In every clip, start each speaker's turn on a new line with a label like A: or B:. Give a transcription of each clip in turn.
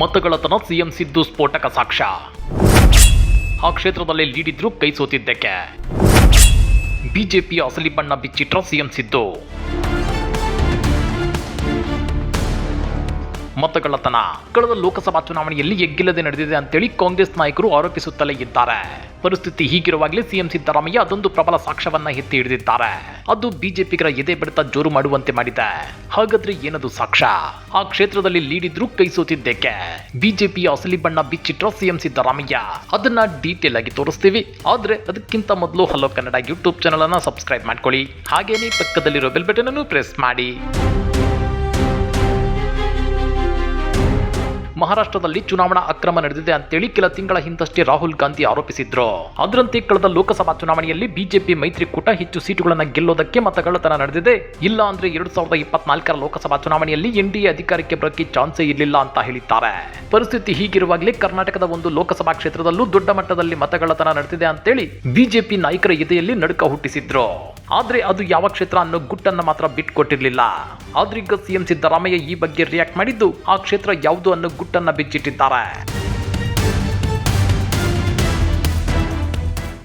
A: ಮತಗಳತನ CM Siddu ಸ್ಫೋಟಕ ಸಾಕ್ಷ್ಯ. ಆ ಕ್ಷೇತ್ರದಲ್ಲಿ ಲೀಡಿದ್ರು ಕೈ ಸೋತಿದ್ದಕ್ಕೆ. ಬಿಜೆಪಿಯ ಅಸಲಿ ಬಣ್ಣ ಬಿಚ್ಚಿಟ್ರ ಸಿಎಂ ಸಿದ್ದು. ಮತಗಳತನ ಕಳೆದ ಲೋಕಸಭಾ ಚುನಾವಣೆಯಲ್ಲಿ ಎಗ್ಗಿಲ್ಲದೆ ನಡೆದಿದೆ ಅಂತೇಳಿ ಕಾಂಗ್ರೆಸ್ ನಾಯಕರು ಆರೋಪಿಸುತ್ತಲೇ ಇದ್ದಾರೆ. ಪರಿಸ್ಥಿತಿ ಹೀಗಿರುವಾಗಲೇ ಸಿಎಂ ಸಿದ್ದರಾಮಯ್ಯ ಅದೊಂದು ಪ್ರಬಲ ಸಾಕ್ಷ್ಯವನ್ನ ಎತ್ತಿ ಹಿಡಿದಿದ್ದಾರೆ. ಅದು ಬಿಜೆಪಿಗರ ಎದೆ ಬಡಿತ ಜೋರು ಮಾಡುವಂತೆ ಮಾಡಿದೆ. ಹಾಗಾದ್ರೆ ಏನದು ಸಾಕ್ಷ್ಯ? ಆ ಕ್ಷೇತ್ರದಲ್ಲಿ ಲೀಡಿದ್ರು ಕೈ ಸೋತಿದ್ದಕ್ಕೆ ಬಿಜೆಪಿಯ ಅಸಲಿ ಬಣ್ಣ ಬಿಚ್ಚಿಟ್ರ ಸಿಎಂ ಸಿದ್ದರಾಮಯ್ಯ? ಅದನ್ನ ಡೀಟೇಲ್ ಆಗಿ ತೋರಿಸ್ತೀವಿ. ಆದ್ರೆ ಅದಕ್ಕಿಂತ ಮೊದಲು ಹಲೋ ಕನ್ನಡ ಯೂಟ್ಯೂಬ್ ಚಾನಲ್ ಅನ್ನ ಸಬ್ಸ್ಕ್ರೈಬ್ ಮಾಡ್ಕೊಳ್ಳಿ. ಹಾಗೇನೇ ಪಕ್ಕದಲ್ಲಿರೋ ಬೆಲ್ ಬಟನ್ ಅನ್ನು ಪ್ರೆಸ್ ಮಾಡಿ. ಮಹಾರಾಷ್ಟ್ರದಲ್ಲಿ ಚುನಾವಣಾ ಅಕ್ರಮ ನಡೆದಿದೆ ಅಂತೇಳಿ ಕೆಲ ತಿಂಗಳ ಹಿಂದಷ್ಟೇ ರಾಹುಲ್ ಗಾಂಧಿ ಆರೋಪಿಸಿದ್ರು. ಅದರಂತೆ ಕಳೆದ ಲೋಕಸಭಾ ಚುನಾವಣೆಯಲ್ಲಿ ಬಿಜೆಪಿ ಮೈತ್ರಿಕೂಟ ಹೆಚ್ಚು ಸೀಟುಗಳನ್ನು ಗೆಲ್ಲೋದಕ್ಕೆ ಮತಗಳತನ ನಡೆದಿದೆ. ಇಲ್ಲ ಅಂದ್ರೆ ಎರಡ್ ಸಾವಿರದ ಇಪ್ಪತ್ನಾಲ್ಕರ ಲೋಕಸಭಾ ಚುನಾವಣೆಯಲ್ಲಿ ಎನ್ಡಿಎ ಅಧಿಕಾರಕ್ಕೆ ಬರೋಕ್ಕೆ ಚಾನ್ಸೇ ಇರಲಿಲ್ಲ ಅಂತ ಹೇಳಿದ್ದಾರೆ. ಪರಿಸ್ಥಿತಿ ಹೀಗಿರುವಾಗಲೇ ಕರ್ನಾಟಕದ ಒಂದು ಲೋಕಸಭಾ ಕ್ಷೇತ್ರದಲ್ಲೂ ದೊಡ್ಡ ಮಟ್ಟದಲ್ಲಿ ಮತಗಳತನ ನಡೆದಿದೆ ಅಂತೇಳಿ ಬಿಜೆಪಿ ನಾಯಕರ ಎದೆಯಲ್ಲಿ ನಡುಕ ಹುಟ್ಟಿಸಿದ್ರು. ಆದ್ರೆ ಅದು ಯಾವ ಕ್ಷೇತ್ರ ಅನ್ನೋ ಗುಟ್ಟನ್ನು ಮಾತ್ರ ಬಿಟ್ಕೊಟ್ಟಿರಲಿಲ್ಲ. ಆದ್ರೀಗ ಸಿಎಂ ಸಿದ್ದರಾಮಯ್ಯ ಈ ಬಗ್ಗೆ ರಿಯಾಕ್ಟ್ ಮಾಡಿದ್ದು ಆ ಕ್ಷೇತ್ರ ಯಾವುದು ಅನ್ನೋ ಗುಟ್ಟನ್ನ ಬಿಚ್ಚಿಟ್ಟಿದ್ದಾರೆ.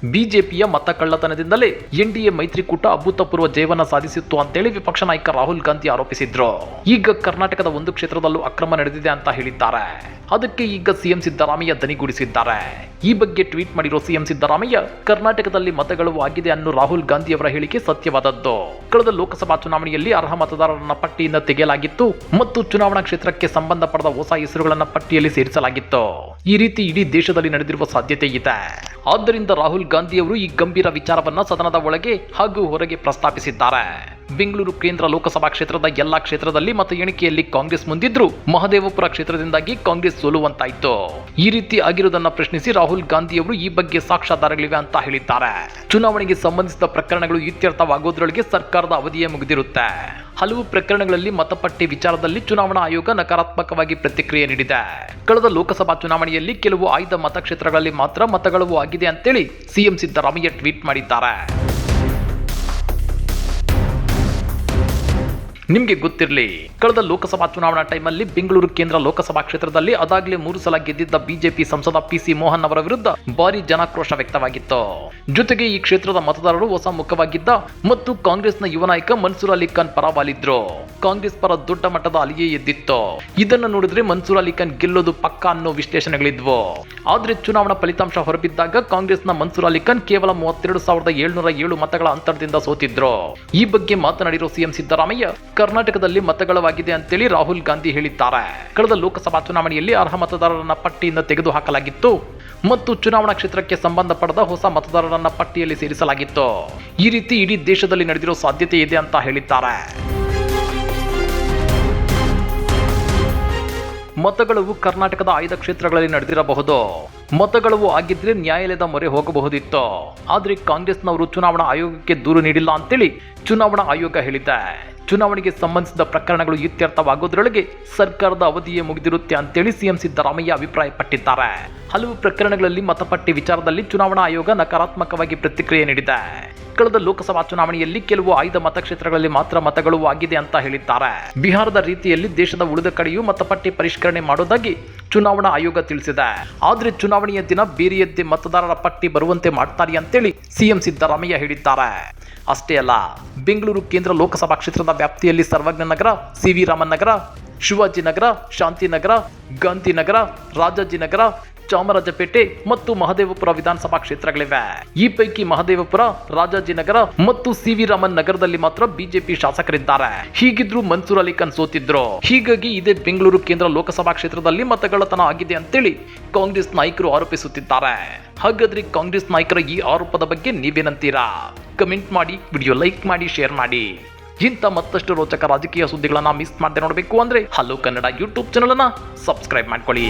A: ಬಿಜೆಪಿಯ ಮತ ಕಳ್ಳತನದಿಂದಲೇ ಎನ್ಡಿಎ ಮೈತ್ರಿಕೂಟ ಅಭೂತಪೂರ್ವ ಜೀವನ ಸಾಧಿಸಿತ್ತು ಅಂತೇಳಿ ವಿಪಕ್ಷ ನಾಯಕ ರಾಹುಲ್ ಗಾಂಧಿ ಆರೋಪಿಸಿದ್ರು. ಈಗ ಕರ್ನಾಟಕದ ಒಂದು ಕ್ಷೇತ್ರದಲ್ಲೂ ಅಕ್ರಮ ನಡೆದಿದೆ ಅಂತ ಹೇಳಿದ್ದಾರೆ. ಅದಕ್ಕೆ ಈಗ ಸಿಎಂ ಸಿದ್ದರಾಮಯ್ಯ ದನಿಗೂಡಿಸಿದ್ದಾರೆ ಈ ಬಗ್ಗೆ ಟ್ವೀಟ್ ಮಾಡಿರೋ ಸಿಎಂ ಸಿದ್ದರಾಮಯ್ಯ, ಕರ್ನಾಟಕದಲ್ಲಿ ಮತಗಳು ಆಗಿದೆ ಅನ್ನೋ ರಾಹುಲ್ ಗಾಂಧಿ ಅವರ ಹೇಳಿಕೆ ಸತ್ಯವಾದದ್ದು. ಕಳೆದ ಲೋಕಸಭಾ ಚುನಾವಣೆಯಲ್ಲಿ ಅರ್ಹ ಮತದಾರರನ್ನ ಪಟ್ಟಿಯಿಂದ ತೆಗೆಯಲಾಗಿತ್ತು ಮತ್ತು ಚುನಾವಣಾ ಕ್ಷೇತ್ರಕ್ಕೆ ಸಂಬಂಧಪಡದ ಹೊಸ ಹೆಸರುಗಳನ್ನ ಪಟ್ಟಿಯಲ್ಲಿ ಸೇರಿಸಲಾಗಿತ್ತು. ಈ ರೀತಿ ಇಡೀ ದೇಶದಲ್ಲಿ ನಡೆದಿರುವ ಸಾಧ್ಯತೆ ಇದೆ. ಆದ್ದರಿಂದ ರಾಹುಲ್ ಗಾಂಧಿ ಅವರು ಈ ಗಂಭೀರ ವಿಚಾರವನ್ನು ಸದನದ ಒಳಗೆ ಹಾಗೂ ಹೊರಗೆ ಪ್ರಸ್ತಾಪಿಸಿದ್ದಾರೆ. ಬೆಂಗಳೂರು ಕೇಂದ್ರ ಲೋಕಸಭಾ ಕ್ಷೇತ್ರದ ಎಲ್ಲಾ ಕ್ಷೇತ್ರದಲ್ಲಿ ಮತ ಎಣಿಕೆಯಲ್ಲಿ ಕಾಂಗ್ರೆಸ್ ಮುಂದಿದ್ರು. ಮಹದೇವಪುರ ಕ್ಷೇತ್ರದಿಂದಾಗಿ ಕಾಂಗ್ರೆಸ್ ಸೋಲುವಂತಾಯಿತು. ಈ ರೀತಿ ಆಗಿರುವುದನ್ನು ಪ್ರಶ್ನಿಸಿ ರಾಹುಲ್ ಗಾಂಧಿ ಅವರು ಈ ಬಗ್ಗೆ ಸಾಕ್ಷ್ಯಾಧಾರಗಳಿವೆ ಅಂತ ಹೇಳಿದ್ದಾರೆ. ಚುನಾವಣೆಗೆ ಸಂಬಂಧಿಸಿದ ಪ್ರಕರಣಗಳು ಇತ್ಯರ್ಥವಾಗೋದ್ರೊಳಗೆ ಸರ್ಕಾರದ ಅವಧಿಯೇ ಮುಗಿದಿರುತ್ತೆ. ಹಲವು ಪ್ರಕರಣಗಳಲ್ಲಿ ಮತಪಟ್ಟಿ ವಿಚಾರದಲ್ಲಿ ಚುನಾವಣಾ ಆಯೋಗ ನಕಾರಾತ್ಮಕವಾಗಿ ಪ್ರತಿಕ್ರಿಯೆ ನೀಡಿದೆ. ಕಳೆದ ಲೋಕಸಭಾ ಚುನಾವಣೆಯಲ್ಲಿ ಕೆಲವು ಆಯ್ದ ಮತಕ್ಷೇತ್ರಗಳಲ್ಲಿ ಮಾತ್ರ ಮತಗಳವು ಆಗಿದೆ ಅಂತೇಳಿ ಸಿಎಂ ಸಿದ್ದರಾಮಯ್ಯ ಟ್ವೀಟ್ ಮಾಡಿದ್ದಾರೆ. ನಿಮಗೆ ಗೊತ್ತಿರಲಿ, ಕಳೆದ ಲೋಕಸಭಾ ಚುನಾವಣಾ ಟೈಮಲ್ಲಿ ಬೆಂಗಳೂರು ಕೇಂದ್ರ ಲೋಕಸಭಾ ಕ್ಷೇತ್ರದಲ್ಲಿ ಅದಾಗಲೇ ಮೂರು ಸಲ ಗೆದ್ದಿದ್ದ ಬಿಜೆಪಿ ಸಂಸದ ಪಿ ಸಿ ಮೋಹನ್ ಅವರ ವಿರುದ್ಧ ಭಾರಿ ಜನಾಕ್ರೋಶ ವ್ಯಕ್ತವಾಗಿತ್ತು. ಜೊತೆಗೆ ಈ ಕ್ಷೇತ್ರದ ಮತದಾರರು ಹೊಸ ಮುಖವಾಗಿದ್ದ ಮತ್ತು ಕಾಂಗ್ರೆಸ್ನ ಯುವ ನಾಯಕ ಮನ್ಸೂರ್ ಅಲಿ ಖಾನ್ ಪರ ಕಾಂಗ್ರೆಸ್ ಪರ ದೊಡ್ಡ ಮಟ್ಟದ ಅಲಿಯೇ ಎದ್ದಿತ್ತು. ಇದನ್ನು ನೋಡಿದ್ರೆ ಮನ್ಸೂರ್ ಅಲಿ ಖಾನ್ ಗೆಲ್ಲೋದು ಪಕ್ಕ ಅನ್ನೋ ವಿಶ್ಲೇಷಣೆಗಳಿದ್ವು. ಆದ್ರೆ ಚುನಾವಣಾ ಫಲಿತಾಂಶ ಹೊರಬಿದ್ದಾಗ ಕಾಂಗ್ರೆಸ್ನ ಮನ್ಸೂರ್ ಅಲಿ ಖಾನ್ ಕೇವಲ ಮೂವತ್ತೆರಡು ಸಾವಿರದ ಏಳ್ನೂರ ಏಳು ಮತಗಳ ಅಂತರದಿಂದ ಸೋತಿದ್ರು. ಈ ಬಗ್ಗೆ ಮಾತನಾಡಿರೋ ಸಿಎಂ ಸಿದ್ದರಾಮಯ್ಯ ಕರ್ನಾಟಕದಲ್ಲಿ ಮತಗಳವಾಗಿದೆ ಅಂತೇಳಿ ರಾಹುಲ್ ಗಾಂಧಿ ಹೇಳಿದ್ದಾರೆ. ಕಳೆದ ಲೋಕಸಭಾ ಚುನಾವಣೆಯಲ್ಲಿ ಅರ್ಹ ಮತದಾರರನ್ನ ಪಟ್ಟಿಯಿಂದ ತೆಗೆದುಹಾಕಲಾಗಿತ್ತು. ಮತ್ತು ಚುನಾವಣಾ ಕ್ಷೇತ್ರಕ್ಕೆ ಸಂಬಂಧಪಡದ ಹೊಸ ಮತದಾರರನ್ನ ಪಟ್ಟಿಯಲ್ಲಿ ಸೇರಿಸಲಾಗಿತ್ತು. ಈ ರೀತಿ ಇಡೀ ದೇಶದಲ್ಲಿ ನಡೆದಿರೋ ಸಾಧ್ಯತೆ ಇದೆ ಅಂತ ಹೇಳಿದ್ದಾರೆ. ಮತಗಳು ಕರ್ನಾಟಕದ ಆಯ್ದ ಕ್ಷೇತ್ರಗಳಲ್ಲಿ ನಡೆದಿರಬಹುದು. ಮತಗಳವು ಆಗಿದ್ರೆ ನ್ಯಾಯಾಲಯದ ಮೊರೆ ಹೋಗಬಹುದಿತ್ತು. ಆದ್ರೆ ಕಾಂಗ್ರೆಸ್ನವರು ಚುನಾವಣಾ ಆಯೋಗಕ್ಕೆ ದೂರು ನೀಡಿಲ್ಲ ಅಂತೇಳಿ ಚುನಾವಣಾ ಆಯೋಗ ಹೇಳಿದೆ. ಚುನಾವಣೆಗೆ ಸಂಬಂಧಿಸಿದ ಪ್ರಕರಣಗಳು ಇತ್ಯರ್ಥವಾಗುವುದರೊಳಗೆ ಸರ್ಕಾರದ ಅವಧಿಯೇ ಮುಗಿದಿರುತ್ತೆ ಅಂತೇಳಿ ಸಿಎಂ ಸಿದ್ದರಾಮಯ್ಯ ಅಭಿಪ್ರಾಯಪಟ್ಟಿದ್ದಾರೆ. ಹಲವು ಪ್ರಕರಣಗಳಲ್ಲಿ ಮತಪಟ್ಟಿ ವಿಚಾರದಲ್ಲಿ ಚುನಾವಣಾ ಆಯೋಗ ನಕಾರಾತ್ಮಕವಾಗಿ ಪ್ರತಿಕ್ರಿಯೆ ನೀಡಿದೆ. ಕಳೆದ ಲೋಕಸಭಾ ಚುನಾವಣೆಯಲ್ಲಿ ಕೆಲವು ಆಯ್ದ ಮತಕ್ಷೇತ್ರಗಳಲ್ಲಿ ಮಾತ್ರ ಮತಗಳು ಆಗಿದೆ ಅಂತ ಹೇಳಿದ್ದಾರೆ. ಬಿಹಾರದ ರೀತಿಯಲ್ಲಿ ದೇಶದ ಉಳಿದ ಕಡೆಯೂ ಮತಪಟ್ಟಿ ಪರಿಷ್ಕರಣೆ ಮಾಡೋದಾಗಿ ಚುನಾವಣಾ ಆಯೋಗ ತಿಳಿಸಿದೆ. ಆದ್ರೆ ಚುನಾವಣೆಯ ದಿನ ಬೇರೆಯದ್ದೇ ಮತದಾರರ ಪಟ್ಟಿ ಬರುವಂತೆ ಮಾಡ್ತಾರೆ ಅಂತೇಳಿ ಸಿಎಂ ಸಿದ್ದರಾಮಯ್ಯ ಹೇಳಿದ್ದಾರೆ. ಅಷ್ಟೇ ಅಲ್ಲ, ಬೆಂಗಳೂರು ಕೇಂದ್ರ ಲೋಕಸಭಾ ಕ್ಷೇತ್ರದ ವ್ಯಾಪ್ತಿಯಲ್ಲಿ ಸರ್ವಜ್ಞ ನಗರ ಸಿ ವಿ ರಾಮನ್ ನಗರ ಶಿವಾಜಿನಗರ, ಶಾಂತಿನಗರ, ಗಾಂಧಿನಗರ, ರಾಜಾಜಿನಗರ ಚಾಮರಾಜಪೇಟೆ ಮತ್ತು ಮಹದೇವಪುರ ವಿಧಾನಸಭಾ ಕ್ಷೇತ್ರಗಳಿವೆ. ಈ ಪೈಕಿ ಮಹದೇವಪುರ ರಾಜಾಜಿನಗರ ಮತ್ತು ಸಿ ವಿ ರಾಮನ್ ನಗರದಲ್ಲಿ ಮಾತ್ರ ಬಿಜೆಪಿ ಶಾಸಕರಿದ್ದಾರೆ. ಹೀಗಿದ್ರು ಮನ್ಸೂರ್ ಅಲಿ ಖಾನ್ ಸೋತಿದ್ರು. ಹೀಗಾಗಿ ಇದೇ ಬೆಂಗಳೂರು ಕೇಂದ್ರ ಲೋಕಸಭಾ ಕ್ಷೇತ್ರದಲ್ಲಿ ಮತಗಳತನ ಆಗಿದೆ ಅಂತೇಳಿ ಕಾಂಗ್ರೆಸ್ ನಾಯಕರು ಆರೋಪಿಸುತ್ತಿದ್ದಾರೆ. ಹಾಗಾದ್ರೆ ಕಾಂಗ್ರೆಸ್ ನಾಯಕರ ಈ ಆರೋಪದ ಬಗ್ಗೆ ನೀವೇನಂತೀರಾ? ಕಮೆಂಟ್ ಮಾಡಿ, ವಿಡಿಯೋ ಲೈಕ್ ಮಾಡಿ, ಶೇರ್ ಮಾಡಿ. ಇಂಥ ಮತ್ತಷ್ಟು ರೋಚಕ ರಾಜಕೀಯ ಸುದ್ದಿಗಳನ್ನ ಮಿಸ್ ಮಾಡದೆ ನೋಡಬೇಕು ಅಂದ್ರೆ hello Kannada YouTube channel subscribe ಮಾಡ್ಕೊಳ್ಳಿ.